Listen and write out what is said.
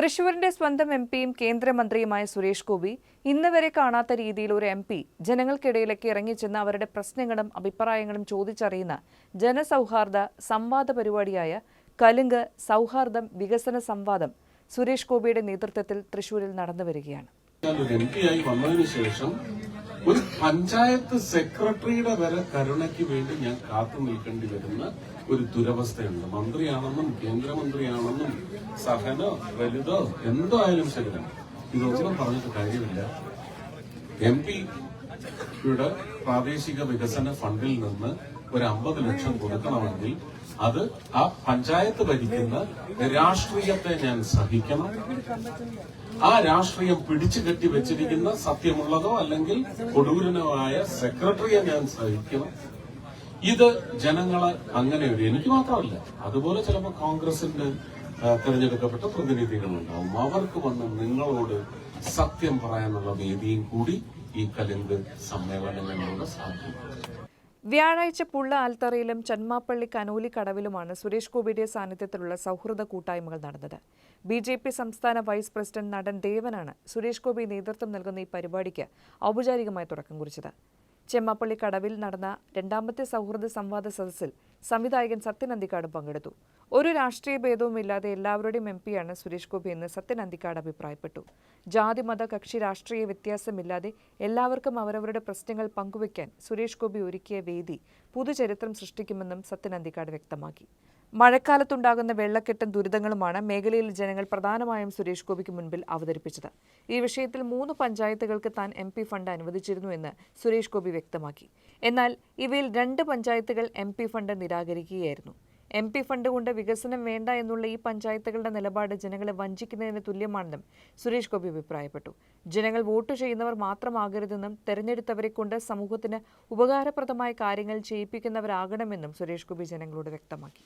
തൃശൂരിന്റെ സ്വന്തം എം പിയും കേന്ദ്രമന്ത്രിയുമായ സുരേഷ് ഗോപി ഇന്ന് വരെ കാണാത്ത രീതിയിൽ ഒരു എം പി ജനങ്ങൾക്കിടയിലേക്ക് ഇറങ്ങിച്ചെന്ന് അവരുടെ പ്രശ്നങ്ങളും അഭിപ്രായങ്ങളും ചോദിച്ചറിയുന്ന ജനസൗഹാർദ്ദ സംവാദ പരിപാടിയായ കലുങ്ക് സൗഹാർദ്ദം വികസന സംവാദം സുരേഷ് ഗോപിയുടെ നേതൃത്വത്തിൽ തൃശൂരിൽ നടന്നു വരികയാണ് ഒരു പഞ്ചായത്ത് സെക്രട്ടറിയുടെ വരെ കരുണയ്ക്ക് വേണ്ടി ഞാൻ കാത്തു നിൽക്കേണ്ടി വരുന്ന ഒരു ദുരവസ്ഥയുണ്ട്. മന്ത്രിയാണെന്നും കേന്ദ്രമന്ത്രിയാണെന്നും സഹനോ വലുതോ എന്തോ ആയാലും ശരിയാണ് തന്നെ. ഇതൊന്നും പറഞ്ഞിട്ട് കാര്യമില്ല. എം പിയുടെ പ്രാദേശിക വികസന ഫണ്ടിൽ നിന്ന് ഒരു അമ്പത് ലക്ഷം കൊടുക്കണമെങ്കിൽ അത് ആ പഞ്ചായത്ത് ഭരിക്കുന്ന രാഷ്ട്രീയത്തെ ഞാൻ സഹിക്കണം. ആ രാഷ്ട്രീയം പിടിച്ചു കെട്ടി വെച്ചിരിക്കുന്ന സത്യമുള്ളതോ അല്ലെങ്കിൽ കൊടൂരനോ ആയ സെക്രട്ടറിയെ ഞാൻ സഹിക്കണം. ഇത് ജനങ്ങളെ അങ്ങനെ ഒരു എനിക്ക് മാത്രമല്ല അതുപോലെ ചിലപ്പോൾ കോൺഗ്രസിന്റെ തെരഞ്ഞെടുക്കപ്പെട്ട പ്രതിനിധികളുണ്ടാവും. അവർക്ക് വന്ന് നിങ്ങളോട് സത്യം പറയാനുള്ള വേദിയും കൂടി ഈ കലിങ്ക് സമ്മേളനങ്ങളിലൂടെ സാധ്യമാണ്. വ്യാഴാഴ്ച പുള്ള ആൽത്തറയിലും ചന്മാപ്പള്ളി കനോലി കടവിലുമാണ് സുരേഷ് ഗോപിയുടെ സാന്നിധ്യത്തിലുള്ള സൗഹൃദ കൂട്ടായ്മകൾ നടന്നത്. ബി ജെ പി സംസ്ഥാന വൈസ് പ്രസിഡന്റ് നടൻ ദേവനാണ് സുരേഷ് ഗോപി നേതൃത്വം നൽകുന്ന ഈ പരിപാടിക്ക് ഔപചാരികമായി തുടക്കം കുറിച്ചത്. ചെമ്മാപ്പള്ളി കടവിൽ നടന്ന രണ്ടാമത്തെ സൗഹൃദ സംവാദ സദസ്സിൽ സംവിധായകൻ സത്യൻ അന്തിക്കാട് പങ്കെടുത്തു. ഒരു രാഷ്ട്രീയ ഭേദവുമില്ലാതെ എല്ലാവരുടെയും എം പിയാണ് സുരേഷ് ഗോപി എന്ന് സത്യൻ അന്തിക്കാട് അഭിപ്രായപ്പെട്ടു. ജാതി മത കക്ഷി രാഷ്ട്രീയ വ്യത്യാസമില്ലാതെ എല്ലാവർക്കും അവരവരുടെ പ്രശ്നങ്ങൾ പങ്കുവയ്ക്കാൻ സുരേഷ് ഗോപി ഒരുക്കിയ വേദി പുതുചരിത്രം സൃഷ്ടിക്കുമെന്നും സത്യൻ അന്തിക്കാട് വ്യക്തമാക്കി. മഴക്കാലത്തുണ്ടാകുന്ന വെള്ളക്കെട്ടും ദുരിതങ്ങളുമാണ് മേഖലയിൽ ജനങ്ങൾ പ്രധാനമായും സുരേഷ് ഗോപിക്ക് മുൻപിൽ അവതരിപ്പിച്ചത്. ഈ വിഷയത്തിൽ മൂന്ന് പഞ്ചായത്തുകൾക്ക് താൻ എം പി ഫണ്ട് അനുവദിച്ചിരുന്നു എന്ന് സുരേഷ് ഗോപി വ്യക്തമാക്കി. എന്നാൽ ഇവയിൽ രണ്ട് പഞ്ചായത്തുകൾ എം പി ഫണ്ട് നിരാകരിക്കുകയായിരുന്നു. എം പി ഫണ്ട് കൊണ്ട് വികസനം വേണ്ട എന്നുള്ള ഈ പഞ്ചായത്തുകളുടെ നിലപാട് ജനങ്ങളെ വഞ്ചിക്കുന്നതിന് തുല്യമാണെന്നും സുരേഷ് ഗോപി അഭിപ്രായപ്പെട്ടു. ജനങ്ങൾ വോട്ട് ചെയ്യുന്നവർ മാത്രമാകരുതെന്നും തെരഞ്ഞെടുത്തവരെ കൊണ്ട് സമൂഹത്തിന് ഉപകാരപ്രദമായ കാര്യങ്ങൾ ചെയ്യിപ്പിക്കുന്നവരാകണമെന്നും സുരേഷ് ഗോപി ജനങ്ങളോട് വ്യക്തമാക്കി.